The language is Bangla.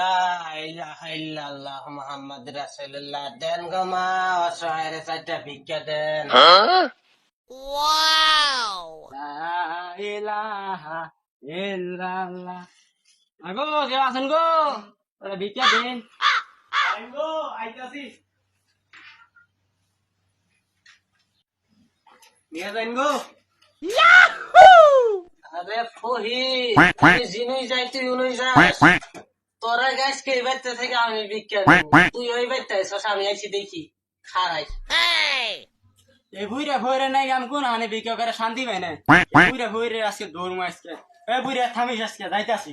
লা ইলাহা ইল্লাল্লাহ মুহাম্মদ রাসূলুল্লাহ। দেন গো মা অসহায়ের চারটা ভিক্ষা দেন। আগো গো? ওরা ভিক্ষা দেন। গো আইতাছি। নিয়ে যান গো। ফহি। জিনুই যাই তুই উনুই যাস তোরা গাছ কে বেতে থেকে আমি ভিক্ষা তুই ওই বেতে আইসস আমি আইছি দেখি। খারাই। এই বুইরা ভইরে নাই আম কোন আনে ভিক্ষা করে শান্তি পাই না? বুইরা ভইরে আজকে দৌড় আজকে। এ বুইরা থামিস আজকে যাইতাছি।